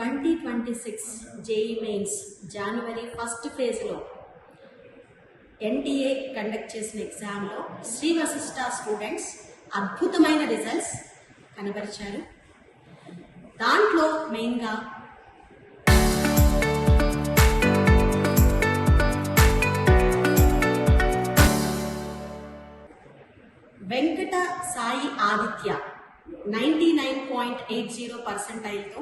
Twenty twenty six JEE mains జనవరి first ఫేజ్లో NTA conduct చేసిన ఎగ్జామ్లో శ్రీ వశిష్ట స్టూడెంట్స్ అద్భుతమైన రిజల్ట్స్ కనబరిచారు. దాంట్లో మెయిన్గా Venkata Sai Aditya ninety nine point eight zero పర్సెంటైల్తో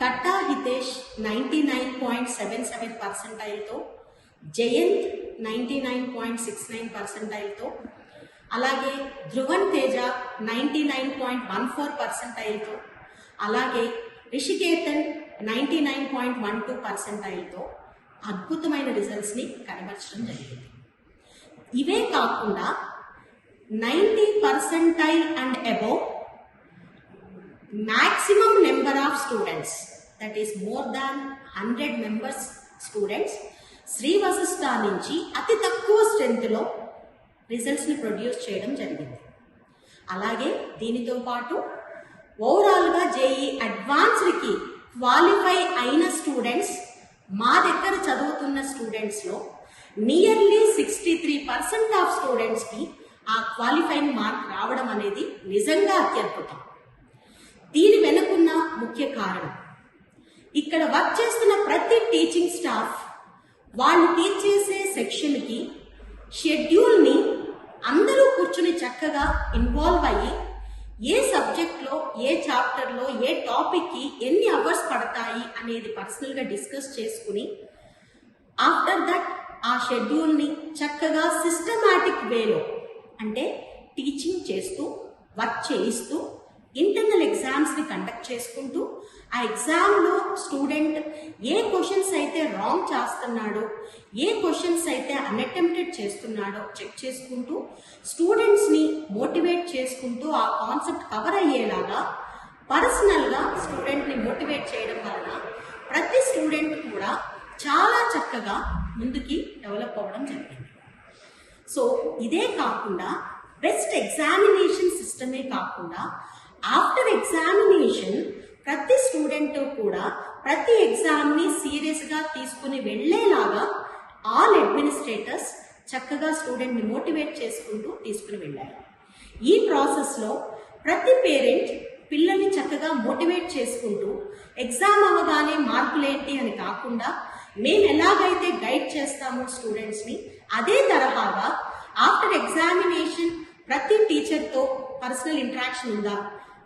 Katta Hitesh ninety nine point seven seven పర్సెంటైల్తో Jayanth ninety nine point six nine పర్సెంటైల్తో అలాగే Dhruvan Teja ninety nine point one four పర్సెంటైల్తో అలాగే Rishikethan ninety nine point one two పర్సెంటైల్తో అద్భుతమైన రిజల్ట్స్ని కనబరచడం జరిగింది. ఇవే కాకుండా ninety percentile and above maximum number of students. That is more than 100 members students Sri నుంచి అతి తక్కువ స్ట్రెంత్లో రిజల్ట్స్ని ప్రొడ్యూస్ చేయడం జరిగింది. అలాగే దీనితో పాటు ఓవరాల్గా జేఈ అడ్వాన్స్డ్కి క్వాలిఫై అయిన స్టూడెంట్స్ మా దగ్గర చదువుతున్న స్టూడెంట్స్లో nearly sixty three percent of స్టూడెంట్స్కి ఆ క్వాలిఫైయింగ్ మార్క్ రావడం అనేది నిజంగా అత్యద్భుతం. దీని వెనుకున్న ముఖ్య కారణం. ఇక్కడ వర్క్ చేస్తున్న ప్రతి టీచింగ్ స్టాఫ్ వాళ్ళు టీచ్ చేసే సెక్షన్కి షెడ్యూల్ని అందరూ కూర్చుని చక్కగా ఇన్వాల్వ్ అయ్యి ఏ సబ్జెక్ట్లో ఏ చాప్టర్లో ఏ టాపిక్కి ఎన్ని అవర్స్ పడతాయి అనేది పర్సనల్గా డిస్కస్ చేసుకుని ఆఫ్టర్ దట్ ఆ షెడ్యూల్ని చక్కగా సిస్టమాటిక్ వేలో అంటే టీచింగ్ చేస్తూ వర్క్ చేయిస్తూ ఇంటర్నల్ ఎగ్జామ్స్ని కండక్ట్ చేసుకుంటూ ఆ ఎగ్జామ్లో స్టూడెంట్ ఏ క్వశ్చన్స్ అయితే రాంగ్ చేస్తున్నాడో ఏ క్వశ్చన్స్ అయితే అన్అటెంప్టెడ్ చేస్తున్నాడో చెక్ చేసుకుంటూ స్టూడెంట్స్ని మోటివేట్ చేసుకుంటూ ఆ కాన్సెప్ట్ కవర్ అయ్యేలాగా పర్సనల్గా స్టూడెంట్ని మోటివేట్ చేయడం వలన ప్రతి స్టూడెంట్ కూడా చాలా చక్కగా ముందుకి డెవలప్ అవ్వడం జరిగింది. సో ఇదే కాకుండా బెస్ట్ ఎగ్జామినేషన్ సిస్టమే కాకుండా ఆఫ్టర్ ఎగ్జామినేషన్ ప్రతి స్టూడెంట్ కూడా ప్రతి ఎగ్జామ్ని సీరియస్గా తీసుకుని వెళ్ళేలాగా ఆల్ అడ్మినిస్ట్రేటర్స్ చక్కగా స్టూడెంట్ని మోటివేట్ చేసుకుంటూ తీసుకుని వెళ్ళారు. ఈ ప్రాసెస్లో ప్రతి పేరెంట్ పిల్లల్ని చక్కగా మోటివేట్ చేసుకుంటూ ఎగ్జామ్ అవ్వగానే మార్కులేంటి అని కాకుండా మేము ఎలాగైతే గైడ్ చేస్తామో స్టూడెంట్స్ని అదే తరహాగా ఆఫ్టర్ ఎగ్జామినేషన్ ప్రతి టీచర్తో పర్సనల్ ఇంటరాక్షన్ ఉందా?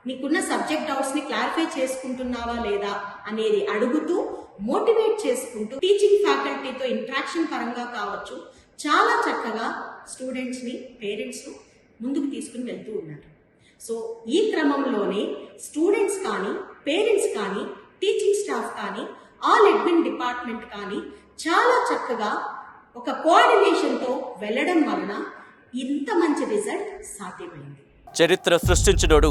నీకున్న సబ్జెక్ట్ డౌట్స్ని క్లారిఫై చేసుకుంటున్నావా లేదా అనేది అడుగుతూ మోటివేట్ చేసుకుంటూ టీచింగ్ ఫ్యాకల్టీతో ఇంట్రాక్షన్ పరంగా కావచ్చు. చాలా చక్కగా స్టూడెంట్స్ని పేరెంట్స్ ముందుకు తీసుకుని వెళ్తూ ఉన్నారు. సో ఈ క్రమంలోనే స్టూడెంట్స్ కానీ పేరెంట్స్ కానీ టీచింగ్ స్టాఫ్ కానీ ఆల్ అడ్మిన్ డిపార్ట్మెంట్ కానీ చాలా చక్కగా ఒక కోఆర్డినేషన్తో వెళ్ళడం వలన ఇంత మంచి రిజల్ట్ సాధ్యమైంది. చరిత్ర సృష్టించినోడు